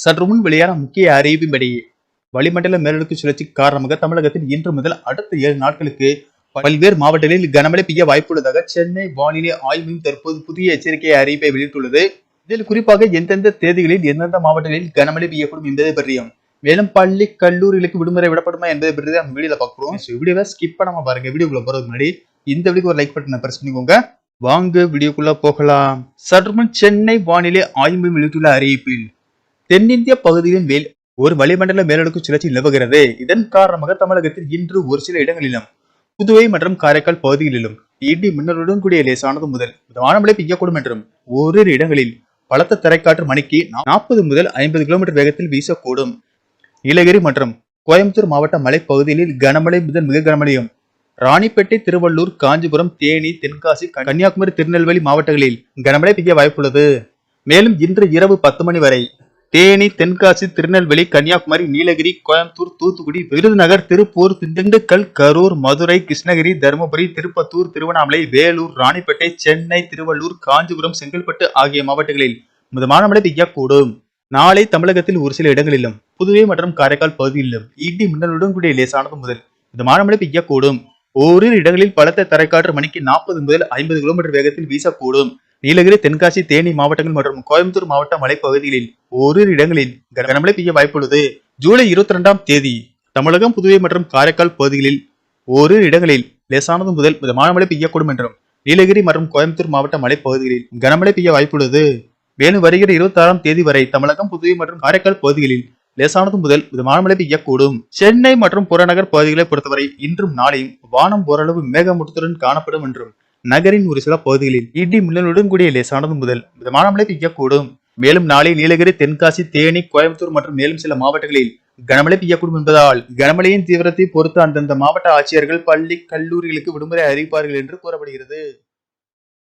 சற்று முன் வெளியான முக்கிய அறிவிப்படி வளிமண்டல மேலடுக்கு சுழற்சி காரணமாக தமிழகத்தில் இன்று முதல் அடுத்த ஏழு நாட்களுக்கு பல்வேறு மாவட்டங்களில் கனமழை பெய்ய வாய்ப்புள்ளதாக சென்னை வானிலை ஆய்வு தற்போது புதிய எச்சரிக்கை அறிவிப்பை வெளியிட்டுள்ளது. இதில் குறிப்பாக எந்தெந்த தேதிகளில் எந்தெந்த மாவட்டங்களில் கனமழை பெய்யக்கூடும் என்பதை பற்றியும் மேலும் பள்ளி கல்லூரிகளுக்கு விடுமுறை விடப்படுமா என்பதை பற்றி தான் நம்ம வீடியோல பாக்குறோம் வீடியோவை ஸ்கிப் பண்ணாம பாருங்க. வீடியோக்குள்ள போறதுக்கு முன்னாடி இந்த வீடியோக்கு ஒரு லைக் பட்டனை பிரஸ் பண்ணிக்கோங்க. வாங்க வீடியோக்குள்ள போகலாம். சற்று முன் சென்னை வானிலை ஆய்வு வெளியிட்டுள்ள அறிவிப்பில் தென்னிந்திய பகுதிகளின் மேல் ஒரு வளிமண்டல மேலடுக்கு சுழற்சி நிலவுகிறது. இதன் காரணமாக தமிழகத்தில் இன்று ஒரு சில இடங்களிலும் புதுவை மற்றும் காரைக்கால் பகுதிகளிலும் இடி மின்னலுடன் கூடிய லேசானது முதல் மிதமான மழை பெய்யக்கூடும் என்றும் ஓரிரு இடங்களில் பலத்த தரைக்காற்று மணிக்கு நாற்பது முதல் ஐம்பது கிலோமீட்டர் வேகத்தில் வீசக்கூடும். நீலகிரி மற்றும் கோயம்புத்தூர் மாவட்ட மலைப்பகுதிகளில் கனமழை முதல் மிக கனமழையும் ராணிப்பேட்டை திருவள்ளூர் காஞ்சிபுரம் தேனி தென்காசி கன்னியாகுமரி திருநெல்வேலி மாவட்டங்களில் கனமழை பெய்ய வாய்ப்புள்ளது. மேலும் இன்று இரவு பத்து மணி வரை தேனி தென்காசி திருநெல்வேலி கன்னியாகுமரி நீலகிரி கோயம்புத்தூர் தூத்துக்குடி விருதுநகர் திருப்பூர் திண்டுக்கல் கரூர் மதுரை கிருஷ்ணகிரி தருமபுரி திருப்பத்தூர் திருவண்ணாமலை வேலூர் ராணிப்பேட்டை சென்னை திருவள்ளூர் காஞ்சிபுரம் செங்கல்பட்டு ஆகிய மாவட்டங்களில் மிதமான மழை பெய்யக்கூடும் நாளை தமிழகத்தில் ஒரு சில இடங்களிலும் புதுவை மற்றும் காரைக்கால் பகுதியிலும் இடி மின்னலுடன் கூடிய லேசானது முதல் மிதமான மழை பெய்யக்கூடும் ஓரிரு இடங்களில் பலத்த தரைக்காற்று மணிக்கு நாற்பது முதல் ஐம்பது கிலோமீட்டர் வேகத்தில் வீசக்கூடும். நீலகிரி தென்காசி தேனி மாவட்டங்கள் மற்றும் கோயம்புத்தூர் மாவட்ட மலைப்பகுதிகளில் ஓரிரு இடங்களில் கனமழை பெய்ய வாய்ப்புள்ளது. ஜூலை இருபத்தி ரெண்டாம் தேதி தமிழகம் புதுவை மற்றும் காரைக்கால் பகுதிகளில் ஓரிரு இடங்களில் லேசானது முதல் மிதமான மழை பெய்யக்கூடும் என்றும் நீலகிரி மற்றும் கோயம்புத்தூர் மாவட்ட மலைப்பகுதிகளில் கனமழை பெய்ய வாய்ப்புள்ளது. மேலும் வருகிற இருபத்தி ஆறாம் தேதி வரை தமிழகம் புதுவை மற்றும் காரைக்கால் பகுதிகளில் லேசானது முதல் மிதமான மழை பெய்யக்கூடும். சென்னை மற்றும் புறநகர் பகுதிகளை பொறுத்தவரை இன்றும் நாளையும் வானம் ஓரளவு மேகமூட்டத்துடன் காணப்படும் என்றும் நகரின் ஒரு சில பகுதிகளில் இடி மின்னலுடன் கூடிய லேசானது முதல். மிதமான மழை பெய்யக்கூடும். மேலும் நாளை நீலகிரி தென்காசி தேனி கோயம்புத்தூர் மற்றும் மேலும் சில மாவட்டங்களில் கனமழை பெய்யக்கூடும் என்பதால் கனமழையின் தீவிரத்தை பொறுத்து அந்தந்த மாவட்ட ஆட்சியர்கள் பள்ளி கல்லூரிகளுக்கு விடுமுறை அறிவிப்பார்கள் என்று கூறப்படுகிறது.